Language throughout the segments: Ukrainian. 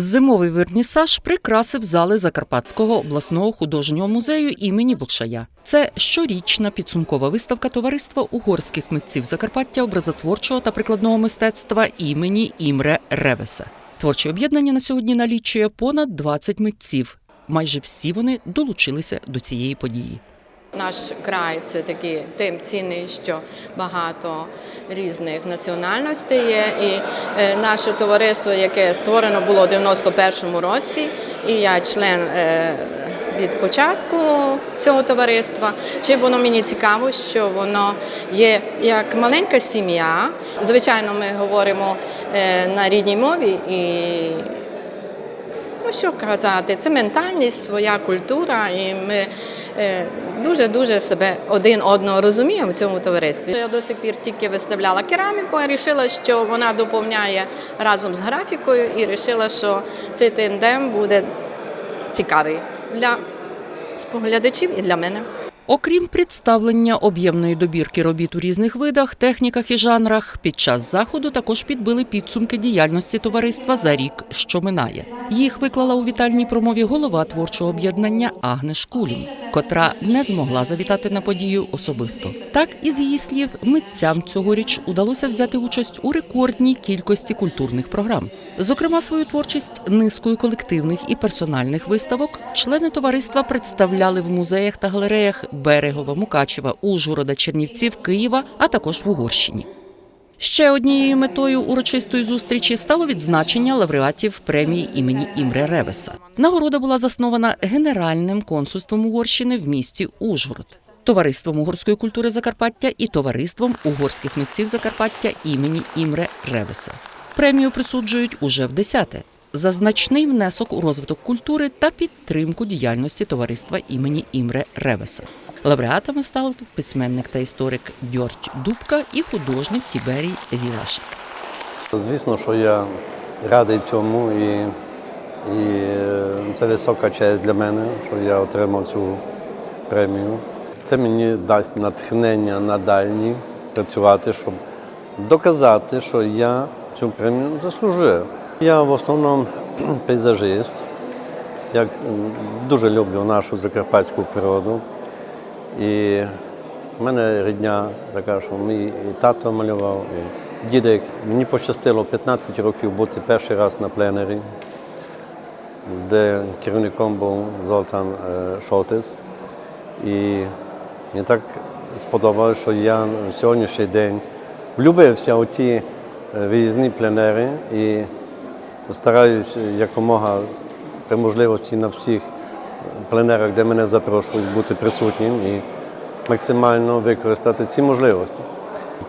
Зимовий вернісаж прикрасив зали Закарпатського обласного художнього музею імені Бокшая. Це щорічна підсумкова виставка товариства угорських митців Закарпаття образотворчого та прикладного мистецтва імені Імре Ревеса. Творче об'єднання на сьогодні налічує понад 20 митців. Майже всі вони долучилися до цієї події. Наш край все-таки тим цінний, що багато різних національностей є. І е, наше товариство, яке створено було в 91-му році, і я член е, від початку цього товариства. Чи воно мені цікаво, що воно є як маленька сім'я. Звичайно, ми говоримо е, на рідній мові і Ну, що казати, це ментальність, своя культура, і ми дуже дуже себе один одного розуміємо в цьому товаристві. Я до сих пір тільки виставляла кераміку, а вирішила, що вона доповняє разом з графікою, і вирішила, що цей тендем буде цікавий для споглядачів і для мене. Окрім представлення об'ємної добірки робіт у різних видах, техніках і жанрах, під час заходу також підбили підсумки діяльності товариства за рік, що минає. Їх виклала у вітальній промові голова творчого об'єднання Агне Шкулін, котра не змогла завітати на подію особисто. Так, із її слів, митцям цьогоріч удалося взяти участь у рекордній кількості культурних програм. Зокрема, свою творчість низкою колективних і персональних виставок члени товариства представляли в музеях та галереях Берегова, Мукачева, Ужгорода, Чернівців, Києва, а також в Угорщині. Ще однією метою урочистої зустрічі стало відзначення лауреатів премії імені Імре Ревеса. Нагорода була заснована Генеральним консульством Угорщини в місті Ужгород, товариством угорської культури Закарпаття і товариством угорських митців Закарпаття імені Імре Ревеса. Премію присуджують уже в десяте за значний внесок у розвиток культури та підтримку діяльності товариства імені Імре Ревеса. Лауреатами стали письменник та історик Дьорть Дубка і художник Тіберій Вілашик. Звісно, що я радий цьому, і, і е, це висока честь для мене, що я отримав цю премію. Це мені дасть натхнення надалі працювати, щоб доказати, що я цю премію заслужив. Я в основному пейзажист. Я дуже люблю нашу закарпатську природу. І в мене рідня така, що мій тато малював, і дідик. Мені пощастило 15 років бути перший раз на пленері, де керівником був Золтан е, Шолтес. І мені так сподобалося, що я на сьогоднішній день влюбився у ці е, виїзні пленери і стараюся якомога при можливості на всіх пленерах, де мене запрошують, бути присутнім і максимально використати ці можливості.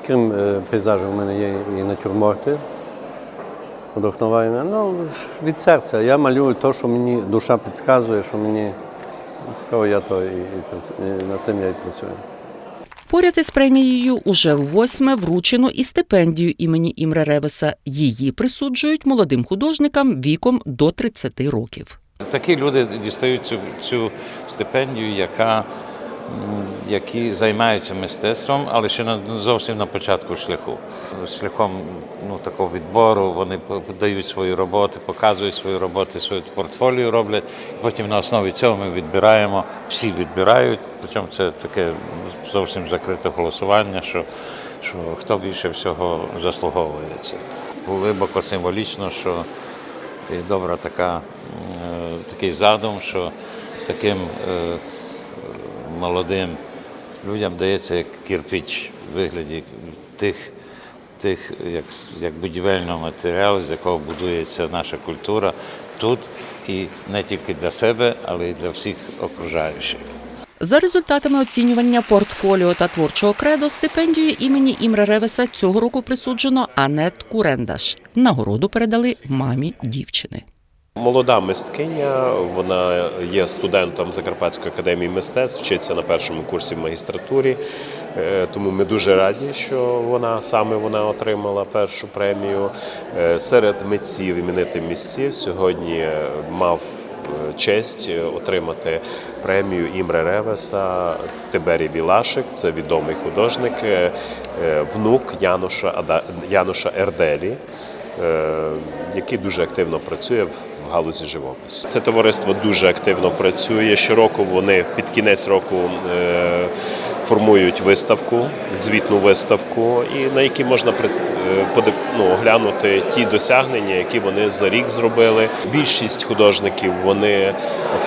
Крім е, пейзажів, у мене є і натюрморти. Вдохновення. Ну, від серця. Я малюю те, що мені душа підказує, що мені цікаво, я то і, і, і над тим я і працюю. Поряд із премією уже восьме вручено і стипендію імені Імре Ревеса. Її присуджують молодим художникам віком до 30 років. Такі люди дістають цю, цю стипендію, яка, які займаються мистецтвом, але ще зовсім на початку шляху. Шляхом ну, такого відбору вони по- дають свої роботи, показують свої роботи, своє портфоліо роблять. Потім на основі цього ми відбираємо, всі відбирають. Причому це таке зовсім закрите голосування, що, що хто більше всього заслуговує це. Глибоко символічно, що добра така, такий задум, що таким е, молодим людям дається як кирпич в вигляді тих, тих як, як будівельного матеріалу, з якого будується наша культура тут і не тільки для себе, але й для всіх окружаючих. За результатами оцінювання портфоліо та творчого кредо стипендію імені Імре Ревеса цього року присуджено Анет Курендаш. Нагороду передали мамі дівчини. Молода мисткиня, вона є студентом Закарпатської академії мистецтв, вчиться на першому курсі в магістратурі. Е, Тому ми дуже раді, що вона саме вона отримала першу премію. Е, Серед митців іменитих місців сьогодні мав е, честь отримати премію Імре Ревеса Тиберій Вілашик. Це відомий художник, внук Януша Януша Ерделі. який дуже активно працює в галузі живопису. Це товариство дуже активно працює. Щороку вони під кінець року е, формують виставку, звітну виставку, і на якій можна е, ну, оглянути ті досягнення, які вони за рік зробили. Більшість художників вони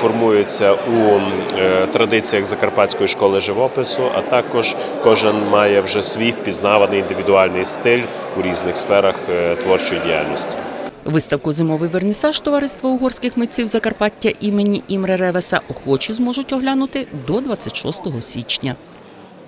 формуються у е, традиціях Закарпатської школи живопису, а також кожен має вже свій впізнаваний індивідуальний стиль у різних сферах творчої діяльності. Виставку Зимовий вернісаж товариства угорських митців Закарпаття імені Імре Ревеса охочі зможуть оглянути до 26 січня.